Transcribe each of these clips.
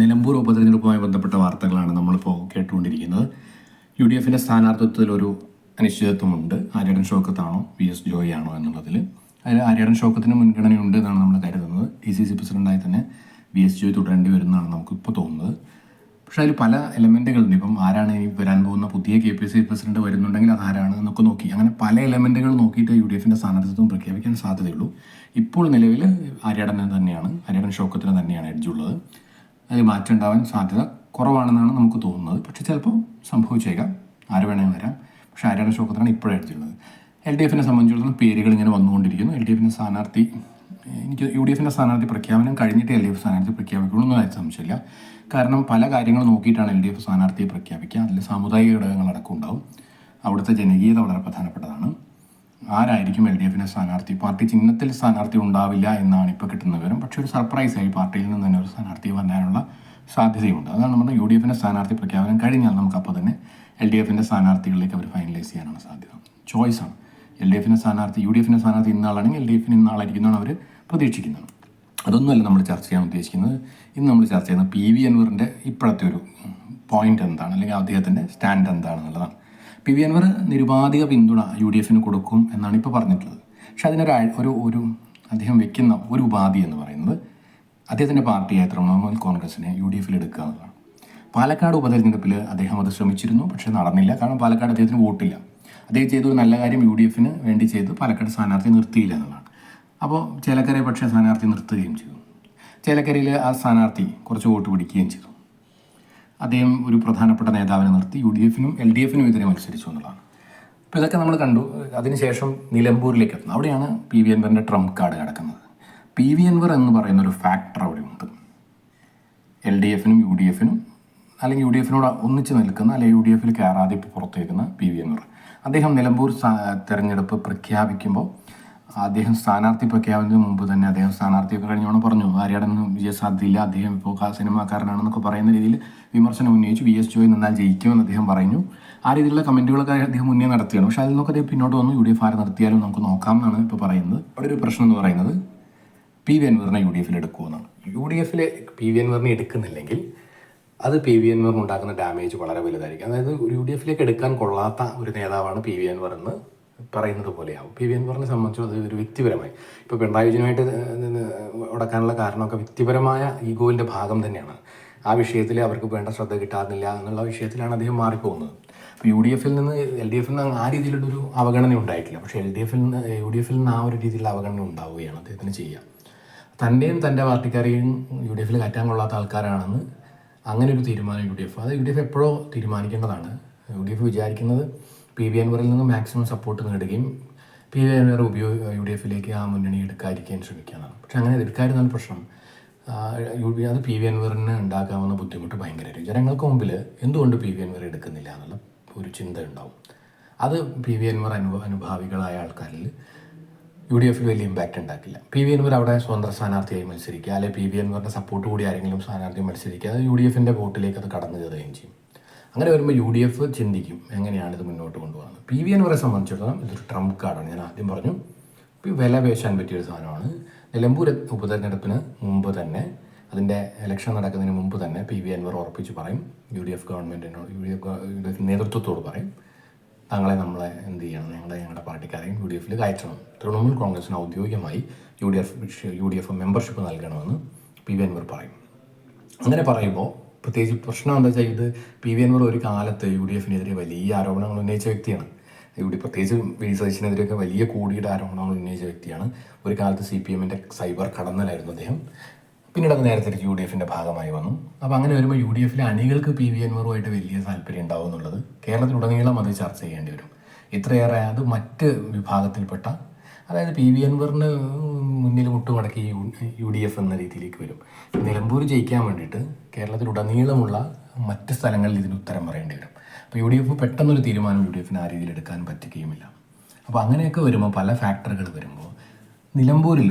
നിലമ്പൂർ ഉപതെരഞ്ഞെടുപ്പുമായി ബന്ധപ്പെട്ട വാർത്തകളാണ് നമ്മളിപ്പോൾ കേട്ടുകൊണ്ടിരിക്കുന്നത്. യു ഡി എഫിന്റെ സ്ഥാനാർത്ഥിത്വത്തിൽ ഒരു അനിശ്ചിതത്വമുണ്ട്. ആര്യടൻ ഷോക്കത്താണോ വി എസ് ജോയി ആണോ എന്നുള്ളതിൽ അതിൽ ആര്യടൻ ഷോക്കത്തിന് മുൻഗണനയുണ്ട് എന്നാണ് നമ്മൾ കരുതുന്നത്. ഡി സി സി പ്രസിഡന്റായി തന്നെ വി എസ് ജോയി തുടരേണ്ടി വരുന്നതാണ് നമുക്കിപ്പോൾ തോന്നുന്നത്. പക്ഷേ അതിൽ പല എലമെന്റുകളുണ്ട് ഇപ്പം ആരാണ് ഇനി വരാൻ പോകുന്ന പുതിയ കെ പി സി പ്രസിഡന്റ് വരുന്നുണ്ടെങ്കിൽ അത് ആരാണ് എന്നൊക്കെ നോക്കി. അങ്ങനെ പല എലമെന്റുകൾ നോക്കിയിട്ട് യു ഡി എഫിന്റെ സ്ഥാനാർത്ഥിത്വം പ്രഖ്യാപിക്കാൻ സാധ്യതയുള്ളൂ. ഇപ്പോൾ നിലവിൽ ആര്യാടനെ തന്നെയാണ് ആര്യാടൻ ഷോക്കത്തിന് തന്നെയാണ് എഡ്ജുള്ളത് അതിൽ മാറ്റം ഉണ്ടാവാൻ സാധ്യത കുറവാണെന്നാണ് നമുക്ക് തോന്നുന്നത്. പക്ഷെ ചിലപ്പോൾ സംഭവിച്ചേക്കാം. ആര് വേണമെങ്കിൽ വരാം. പക്ഷേ ശോകത്തിനാണ് ഇപ്പോഴും എഡ്ജുള്ളത് എൽ ഡി എഫിനെ സംബന്ധിച്ചിടത്തോളം പേരുകൾ ഇങ്ങനെ വന്നുകൊണ്ടിരിക്കുന്നു. എൽ ഡി എഫിന്റെ സ്ഥാനാർത്ഥി എനിക്ക് യു ഡി എഫിന്റെ സ്ഥാനാർത്ഥി പ്രഖ്യാപനം കഴിഞ്ഞിട്ട് എൽ ഡി എഫ് സ്ഥാനാർത്ഥി പ്രഖ്യാപിക്കുള്ളൂ എന്ന സംശയമില്ല. കാരണം പല കാര്യങ്ങൾ നോക്കിയിട്ടാണ് എൽ ഡി എഫ് സ്ഥാനാർത്ഥിയെ പ്രഖ്യാപിക്കുക. അതിൽ സാമുദായിക ഘടകങ്ങളടക്കം ഉണ്ടാവും. അവിടുത്തെ ജനകീയത വളരെ പ്രധാനപ്പെട്ടതാണ്. ആരായിരിക്കും എൽ ഡി എഫിന്റെ സ്ഥാനാർത്ഥി? പാർട്ടി ചിഹ്നത്തിൽ സ്ഥാനാർത്ഥി ഉണ്ടാവില്ല എന്നാണ് ഇപ്പോൾ കിട്ടുന്ന വിവരം. പക്ഷേ ഒരു സർപ്രൈസായി പാർട്ടിയിൽ നിന്ന് തന്നെ ഒരു സ്ഥാനാർത്ഥി വരാനുള്ള സാധ്യതയുണ്ട്. അതാണ് നമ്മുടെ യു ഡി എഫിന്റെ സ്ഥാനാർത്ഥി പ്രഖ്യാപനം കഴിഞ്ഞാൽ നമുക്ക് അപ്പോൾ തന്നെ എൽ ഡി എഫിന്റെ സ്ഥാനാർത്ഥികളിലേക്ക് അവർ ഫൈനലൈസ് ചെയ്യാനാണ് സാധ്യത. ചോയ്സാണ് എൽ ഡി എഫിന്റെ സ്ഥാനാർത്ഥി യു ഡി എഫിന്റെ സ്ഥാനാർത്ഥി ഇന്നാളാണെങ്കിൽ എൽ ഡി എഫിന് ഇന്നാളായിരിക്കുന്നതാണ് അവർ പ്രതീക്ഷിക്കുന്നത്. അതൊന്നുമല്ല നമ്മൾ ചർച്ച ചെയ്യാൻ ഉദ്ദേശിക്കുന്നത്. ഇന്ന് നമ്മൾ ചർച്ച ചെയ്യുന്ന പി വി അൻവറിന്റെ ഇപ്പോഴത്തെ ഒരു പോയിന്റ് എന്താണ്? അല്ലെങ്കിൽ അദ്ദേഹത്തിന്റെ സ്റ്റാൻഡ് എന്താണെന്നുള്ളതാണ് പി വി അൻവർ നിരുപാധിക പിന്തുണ യു ഡി എഫിന് കൊടുക്കും എന്നാണ് ഇപ്പോൾ പറഞ്ഞിട്ടുള്ളത്. പക്ഷെ അതിനൊരു ഒരു ഒരു അദ്ദേഹം വെക്കുന്ന ഒരു ഉപാധി എന്ന് പറയുന്നത് അദ്ദേഹത്തിന്റെ പാർട്ടിയായ തൃണമൂൽ കോൺഗ്രസിനെ യു ഡി എഫിൽ എടുക്കുക എന്നതാണ് പാലക്കാട് ഉപതെരഞ്ഞെടുപ്പിൽ അദ്ദേഹം അത് ശ്രമിച്ചിരുന്നു പക്ഷേ നടന്നില്ല. കാരണം പാലക്കാട് അദ്ദേഹത്തിന് വോട്ടില്ല. അദ്ദേഹം ചെയ്ത ഒരു നല്ല കാര്യം യു ഡി എഫിന് വേണ്ടി ചെയ്ത് പാലക്കാട് സ്ഥാനാർത്ഥി നിർത്തിയില്ല എന്നുള്ളതാണ്. അപ്പോൾ ചേലക്കരയെ പക്ഷേ സ്ഥാനാർത്ഥി നിർത്തുകയും ചെയ്തു. ചേലക്കരയിൽ ആ സ്ഥാനാർത്ഥി കുറച്ച് വോട്ട് പിടിക്കുകയും ചെയ്തു. അദ്ദേഹം ഒരു പ്രധാനപ്പെട്ട നേതാവിനെ നിർത്തി യു ഡി എഫിനും എൽ ഡി എഫിനും എതിരെ മത്സരിച്ചു എന്നുള്ളതാണ്. അപ്പോൾ ഇതൊക്കെ നമ്മൾ കണ്ടു. അതിനുശേഷം നിലമ്പൂരിലേക്ക് എത്തുന്നു. അവിടെയാണ് പി വി എൻവറിന്റെ ട്രംപ് കാർഡ് കിടക്കുന്നത്. പി വി എൻവർ എന്ന് പറയുന്ന ഒരു ഫാക്ടർ അവിടെ ഉണ്ട് എൽ ഡി എഫിനും യു ഡി എഫിനും അല്ലെങ്കിൽ യു ഡി എഫിനോട് ഒന്നിച്ച് നിൽക്കുന്ന അല്ലെങ്കിൽ യു ഡി എഫിൽ കയറാതെ ഇപ്പോൾ പുറത്തേക്കുന്ന പി വി എൻവർ അദ്ദേഹം നിലമ്പൂർ തെരഞ്ഞെടുപ്പ് പ്രഖ്യാപിക്കുമ്പോൾ അദ്ദേഹം സ്ഥാനാർത്ഥി പ്രഖ്യാപനത്തിന് മുമ്പ് തന്നെ അദ്ദേഹം സ്ഥാനാർത്ഥിയൊക്കെ കഴിഞ്ഞോണം പറഞ്ഞു. ആര്യാടൊന്നും വിജയസാധ്യതയില്ല അദ്ദേഹം ഇപ്പോൾ സിനിമാക്കാരനാണെന്നൊക്കെ പറയുന്ന രീതിയിൽ വിമർശനം ഉന്നയിച്ചു. വി എസ് ജോയി നന്നാൽ ജയിക്കുമെന്ന് അദ്ദേഹം പറഞ്ഞു. ആ രീതിയിലുള്ള കമന്റുകളൊക്കെ അദ്ദേഹം മുന്നേ നടത്തിയാണ് പക്ഷേ അതിൽ നിന്നൊക്കെ അദ്ദേഹം പിന്നോട്ട് വന്നു. യു ഡി എഫ് ആരെ നിർത്തിയാലും നമുക്ക് നോക്കാം എന്നാണ് ഇപ്പോൾ പറയുന്നത്. അവിടെ ഒരു പ്രശ്നം എന്ന് പറയുന്നത് പി വി അൻവറിനെ യു ഡി എഫിൽ എടുക്കുമെന്നാണ് യു ഡി എഫിൽ പി വി അൻവറിനെ എടുക്കുന്നില്ലെങ്കിൽ അത് പി വി അൻവറിന് ഉണ്ടാക്കുന്ന ഡാമേജ് വളരെ വലുതായിരിക്കും. അതായത് യു ഡി എഫിലേക്ക് എടുക്കാൻ കൊള്ളാത്ത ഒരു നേതാവാണ് പി വി അൻവർ എന്ന് പറയുന്നത് പോലെയാവും. പി വി അൻവറിനെ സംബന്ധിച്ചു അത് ഒരു വ്യക്തിപരമായി. ഇപ്പോൾ പിണറായി വിജയനുമായിട്ട് ഉടക്കാനുള്ള കാരണമൊക്കെ വ്യക്തിപരമായ ഈഗോവിന്റെ ഭാഗം തന്നെയാണ്. ആ വിഷയത്തിൽ അവർക്ക് വേണ്ട ശ്രദ്ധ കിട്ടാറില്ല എന്നുള്ള വിഷയത്തിലാണ് അദ്ദേഹം മാറിപ്പോകുന്നത്. അപ്പോൾ യു ഡി എഫിൽ നിന്ന് എൽ ഡി എഫിൽ നിന്ന് ആ രീതിയിലുള്ളൊരു അവഗണന ഉണ്ടായിട്ടില്ല. പക്ഷേ എൽ ഡി എഫിൽ നിന്ന് യു ഡി എഫിൽ നിന്ന് ആ ഒരു രീതിയിലുള്ള അവഗണന ഉണ്ടാവുകയാണ് അദ്ദേഹത്തിന് ചെയ്യുക തന്റെയും തന്റെ പാർട്ടിക്കാരെയും യു ഡി എഫിൽ കയറ്റാൻ കൊള്ളാത്ത ആൾക്കാരാണെന്ന് അങ്ങനെ ഒരു തീരുമാനം യു ഡി എഫ് അത് യു ഡി എഫ് എപ്പോഴോ തീരുമാനിക്കേണ്ടതാണ്. യു ഡി എഫ് വിചാരിക്കുന്നത് പി വി അൻവറിൽ നിന്ന് മാക്സിമം സപ്പോർട്ട് നേടുകയും പി വി അൻവർ ഉപയോഗ യു ഡി എഫിലേക്ക് ആ മുന്നണി എടുക്കാതിരിക്കാൻ ശ്രമിക്കുകയാണ്. പക്ഷെ അങ്ങനെ എടുക്കാതിരുന്നാൽ പ്രശ്നം. യു ഡി അത് പി വി അൻവറിന് ഉണ്ടാക്കാവുന്ന ബുദ്ധിമുട്ട് ഭയങ്കരമായിരിക്കും. ജനങ്ങൾക്ക് മുമ്പിൽ എന്തുകൊണ്ട് പി വി അൻവർ എടുക്കുന്നില്ല എന്നുള്ള ഒരു ചിന്ത ഉണ്ടാവും. അത് പി വി അൻവർ അനുഭവ അനുഭാവികളായ ആൾക്കാരിൽ യു ഡി എഫിൽ വലിയ ഇമ്പാക്റ്റ് ഉണ്ടാക്കില്ല. പി വി അൻവർ അവിടെ സ്വതന്ത്ര സ്ഥാനാർത്ഥിയായി മത്സരിക്കുക അല്ലെങ്കിൽ പി വി അൻവറിന്റെ സപ്പോർട്ട് കൂടി ആരെങ്കിലും സ്ഥാനാർത്ഥി മത്സരിക്കുക അത് യു ഡി എഫിന്റെ വോട്ടിലേക്ക് അത് കടന്നു കയറുകയും ചെയ്യും. അങ്ങനെ വരുമ്പോൾ യു ഡി എഫ് ചിന്തിക്കും എങ്ങനെയാണ് ഇത് മുന്നോട്ട് കൊണ്ടുപോകുന്നത്. പി വി അൻവറെ സംബന്ധിച്ചിടത്തോളം ഇതൊരു ട്രംപ് കാർഡാണ്. ഞാൻ ആദ്യം പറഞ്ഞു വില പേശാൻ പറ്റിയൊരു സാധനമാണ്. നിലമ്പൂർ ഉപതെരഞ്ഞെടുപ്പിന് മുമ്പ് തന്നെ അതിന്റെ ഇലക്ഷൻ നടക്കുന്നതിന് മുമ്പ് തന്നെ പി വി അൻവർ ഉറപ്പിച്ച് പറയും യു ഡി എഫ് ഗവൺമെന്റിനോട് U D F U D F നേതൃത്വത്തോട് പറയും താങ്കളെ നമ്മളെ എന്ത് ചെയ്യണം? ഞങ്ങളെ ഞങ്ങളുടെ പാർട്ടിക്കാരെയും യു ഡി എഫിൽ കയറ്റണം. തൃണമൂൽ കോൺഗ്രസിന് ഔദ്യോഗികമായി U D F U D F membership നൽകണമെന്ന് പി വി അൻവർ പറയും. അങ്ങനെ പറയുമ്പോൾ പ്രത്യേകിച്ച് പ്രശ്നം എന്താ വെച്ചാൽ ഇത് പി വി അൻവർ ഒരു കാലത്ത് യു ഡി എഫിനെതിരെ വലിയ ആരോപണങ്ങൾ ഉന്നയിച്ച വ്യക്തിയാണ്. ഡി പ്രത്യേകിച്ച് വി സതീശിനെതിരെയൊക്കെ വലിയ കൂടിയുടെ ആരോപണങ്ങൾ ഉന്നയിച്ച വ്യക്തിയാണ്. ഒരു കാലത്ത് സി പി എമ്മിന്റെ സൈബർ കടന്നലായിരുന്നു അദ്ദേഹം. പിന്നീട് അത് നേരത്തെ യു ഡി എഫിന്റെ ഭാഗമായി വന്നു. അപ്പോൾ അങ്ങനെ വരുമ്പോൾ യു ഡി എഫിലെ അണികൾക്ക് പി വി അൻവറുമായിട്ട് വലിയ താല്പര്യം ഉണ്ടാവും എന്നുള്ളത് കേരളത്തിലുടനീളം അത് ചർച്ച ചെയ്യേണ്ടി വരും. ഇത്രയേറെ അത് മറ്റ് വിഭാഗത്തിൽപ്പെട്ട അതായത് പി വി അൻവറിന് മുന്നിൽ മുട്ടുമടക്കി യു ഡി എഫ് എന്ന രീതിയിലേക്ക് വരും. നിലമ്പൂർ ജയിക്കാൻ വേണ്ടിയിട്ട് കേരളത്തിലുടനീളമുള്ള മറ്റ് സ്ഥലങ്ങളിൽ ഇതിന് ഉത്തരം പറയേണ്ടി വരും. അപ്പോൾ യു ഡി എഫ് പെട്ടെന്നൊരു തീരുമാനം യു ഡി എഫിന് ആ രീതിയിൽ എടുക്കാൻ പറ്റുകയുമില്ല. അപ്പോൾ അങ്ങനെയൊക്കെ വരുമ്പോൾ പല ഫാക്ടറുകൾ വരുമ്പോൾ നിലമ്പൂരിൽ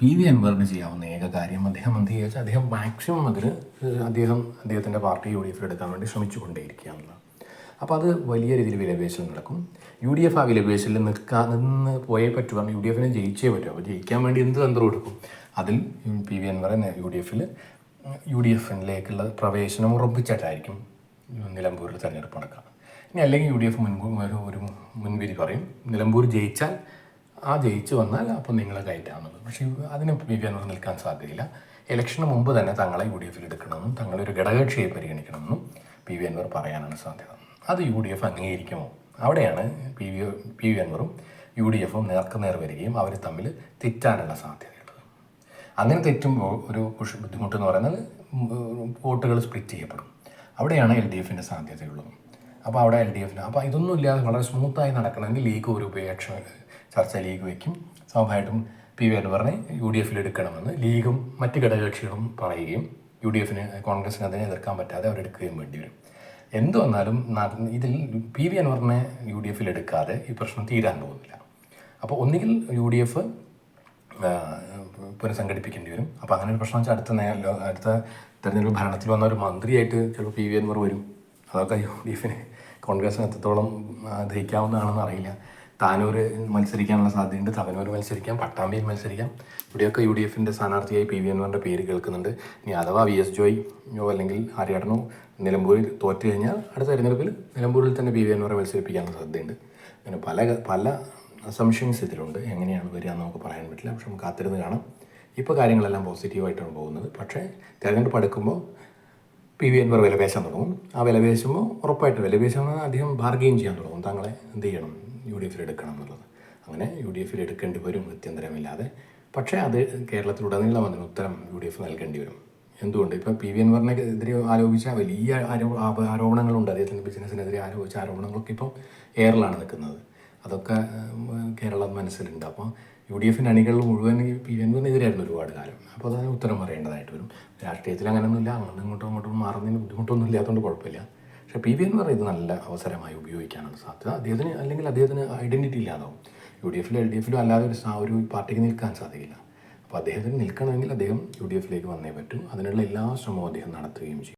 പി വി അൻവറിന് ചെയ്യാവുന്ന ഏക കാര്യം അദ്ദേഹം എന്ത് ചെയ്യുക വെച്ചാൽ അദ്ദേഹം മാക്സിമം അതിൽ അദ്ദേഹം അദ്ദേഹത്തിന്റെ പാർട്ടി യു ഡി എഫിൽ എടുക്കാൻ വേണ്ടി ശ്രമിച്ചുകൊണ്ടേയിരിക്കുക ശ്രമിച്ചുകൊണ്ടേയിരിക്കുകയാണെന്ന് അപ്പോൾ അത് വലിയ രീതിയിൽ വിലപേശൽ നടക്കും. യു ഡി എഫ് ആ വിലപേശലിൽ നിൽക്കാൻ നിന്ന് പോയേ പറ്റൂ യു ഡി എഫിനെ ജയിച്ചേ പറ്റൂ. അപ്പോൾ ജയിക്കാൻ വേണ്ടി എന്ത് തന്ത്രം എടുക്കും? അതിൽ പി വി എൻ പറയുന്ന യു ഡി എഫിൽ യു ഡി എഫിലേക്കുള്ള പ്രവേശനം ഉറപ്പിച്ചിട്ടായിരിക്കും നിലമ്പൂരിൽ തെരഞ്ഞെടുപ്പ് നടക്കുക. ഇനി അല്ലെങ്കിൽ യു ഡി എഫ് മുൻകൂർ ഒരു മുൻവിധി പറയും. നിലമ്പൂർ ജയിച്ചാൽ ആ ജയിച്ചു വന്നാൽ അപ്പം നിങ്ങളെ കയറ്റാമെന്നുള്ളത്. പക്ഷേ അതിന് പി വി അൻവർ നിൽക്കാൻ സാധ്യതയില്ല. ഇലക്ഷന് മുമ്പ് തന്നെ തങ്ങളെ യു ഡി എഫിൽ എടുക്കണമെന്നും തങ്ങളൊരു ഘടകകക്ഷിയെ പരിഗണിക്കണമെന്നും പി വി അൻവർ പറയാനാണ് സാധ്യത. അത് യു ഡി എഫ് അംഗീകരിക്കുമോ? അവിടെയാണ് പി വി പി വി അൻവറും യു ഡി എഫും നേർക്കുനേർ വരികയും അവർ തമ്മിൽ തെറ്റാനുള്ള സാധ്യതയുള്ളത്. അങ്ങനെ തെറ്റുമ്പോൾ ഒരു ബുദ്ധിമുട്ട് എന്ന് പറയുന്നത് വോട്ടുകൾ സ്പ്ലിറ്റ് ചെയ്യപ്പെടും. അവിടെയാണ് എൽ ഡി എഫിന്റെ സാധ്യതയുള്ളത്. അപ്പോൾ അവിടെ എൽ ഡി എഫിന് അപ്പോൾ ഇതൊന്നും ഇല്ലാതെ വളരെ സ്മൂത്തായി നടക്കണമെങ്കിൽ ലീഗ് ഒരു ഉപേക്ഷ ചർച്ച ലീഗ് വയ്ക്കും. സ്വാഭാവികമായിട്ടും പി വി അൻവറിനെ യു ഡി എഫിൽ എടുക്കണമെന്ന് ലീഗും മറ്റ് ഘടകകക്ഷികളും പറയുകയും യു ഡി എഫിന് കോൺഗ്രസിന് അതിനെ എതിർക്കാൻ പറ്റാതെ അവരെടുക്കുകയും വേണ്ടി വരും എന്ത് വന്നാലും ഇതിൽ പി വി അൻവറിനെ യു ഡി എഫിൽ എടുക്കാതെ ഈ പ്രശ്നം തീരാൻ പോകുന്നില്ല. അപ്പോൾ ഒന്നുകിൽ യു ഡി എഫ് പുനഃസംഘടിപ്പിക്കേണ്ടി വരും. അപ്പോൾ അങ്ങനെ ഒരു പ്രശ്നം വെച്ചാൽ അടുത്ത അടുത്ത തെരഞ്ഞെടുപ്പ് ഭരണത്തിൽ വന്ന ഒരു മന്ത്രിയായിട്ട് ചിലപ്പോൾ പി വി അൻവർ വരും. അതൊക്കെ യു ഡി എഫിന് കോൺഗ്രസിന് എത്രത്തോളം ദഹിക്കാവുന്നതാണെന്ന് അറിയില്ല. താനൂർ മത്സരിക്കാനുള്ള സാധ്യതയുണ്ട് തവനൂർ മത്സരിക്കാം പട്ടാമ്പിയിൽ മത്സരിക്കാം. ഇവിടെയൊക്കെ യു ഡി എഫിന്റെ സ്ഥാനാർത്ഥിയായി പി വി അൻവറിന്റെ പേര് കേൾക്കുന്നുണ്ട്. ഇനി അഥവാ വി എസ് ജോയിയോ അല്ലെങ്കിൽ ആര്യാടനോ നിലമ്പൂരിൽ തോറ്റു കഴിഞ്ഞാൽ അടുത്ത തെരഞ്ഞെടുപ്പിൽ നിലമ്പൂരിൽ തന്നെ പി വി അൻവറെ മത്സരിപ്പിക്കാനുള്ള സാധ്യതയുണ്ട്. അങ്ങനെ പല പല അസംഷൻസ് ഇതിലുണ്ട്. എങ്ങനെയാണ് വരിക എന്ന് നമുക്ക് പറയാൻ പറ്റില്ല. പക്ഷെ നമുക്ക് കാത്തിരുന്ന് കാണാം. ഇപ്പോൾ കാര്യങ്ങളെല്ലാം പോസിറ്റീവായിട്ടാണ് പോകുന്നത്. പക്ഷേ തിരഞ്ഞെടുപ്പ് അടുക്കുമ്പോൾ പി വി എൻവർ വിലപേശാൻ തുടങ്ങും. ആ വിലപേശുമ്പോൾ ഉറപ്പായിട്ട് വിലപേശാൻ അധികം ബാർഗെയിൻ ചെയ്യാൻ തുടങ്ങും. താങ്കളെ എന്ത് ചെയ്യണം? യു ഡി എഫിൽ എടുക്കണം എന്നുള്ളത്. അങ്ങനെ യു ഡി എഫിൽ എടുക്കേണ്ടി വരും വ്യത്യന്തരമില്ലാതെ പക്ഷേ അത് കേരളത്തിലുടനീളം അതിന് ഉത്തരം യു ഡി എഫ് നൽകേണ്ടി വരും. എന്തുകൊണ്ട്? ഇപ്പം പി വി അൻവറിനെതിരെ ആരോപിച്ച വലിയ ആരോ ആരോപണങ്ങളുണ്ട്. അദ്ദേഹത്തിന്റെ ബിസിനസ്സിനെതിരെ ആരോപിച്ച ആരോപണങ്ങളൊക്കെ ഇപ്പോൾ എയറിലാണ് നിൽക്കുന്നത്. അതൊക്കെ കേരളം മനസ്സിലുണ്ട്. അപ്പോൾ യു ഡി എഫിന്റെ അണികൾ മുഴുവൻ പി വി എൻവറിനെതിരായിരുന്നു ഒരുപാട് കാലം. അപ്പോൾ അതിന് ഉത്തരം പറയേണ്ടതായിട്ട് വരും. രാഷ്ട്രീയത്തിൽ അങ്ങനെയൊന്നുമില്ല. അങ്ങോട്ടും ഇങ്ങോട്ടും മാറുന്നതിന് ബുദ്ധിമുട്ടൊന്നും ഇല്ലാത്തതുകൊണ്ട് കുഴപ്പമില്ല. പക്ഷേ പി വി എന്ന് പറയുന്നത് നല്ല അവസരമായി ഉപയോഗിക്കാനാണ് സാധ്യത. അദ്ദേഹത്തിന് അല്ലെങ്കിൽ അദ്ദേഹത്തിന് ഐഡന്റിറ്റി ഇല്ലാതാവും. യു ഡി എഫിലും എൽ ഡി എഫിലും അല്ലാതെ ഒരു ഒരു പാർട്ടിക്ക് നിൽക്കാൻ സാധിക്കില്ല അപ്പോൾ അദ്ദേഹത്തിന് നിൽക്കണമെങ്കിൽ അദ്ദേഹം യു ഡി എഫിലേക്ക് വന്നേ പറ്റൂ. അതിനുള്ള എല്ലാ ശ്രമവും അദ്ദേഹം നടത്തുകയും ചെയ്യും.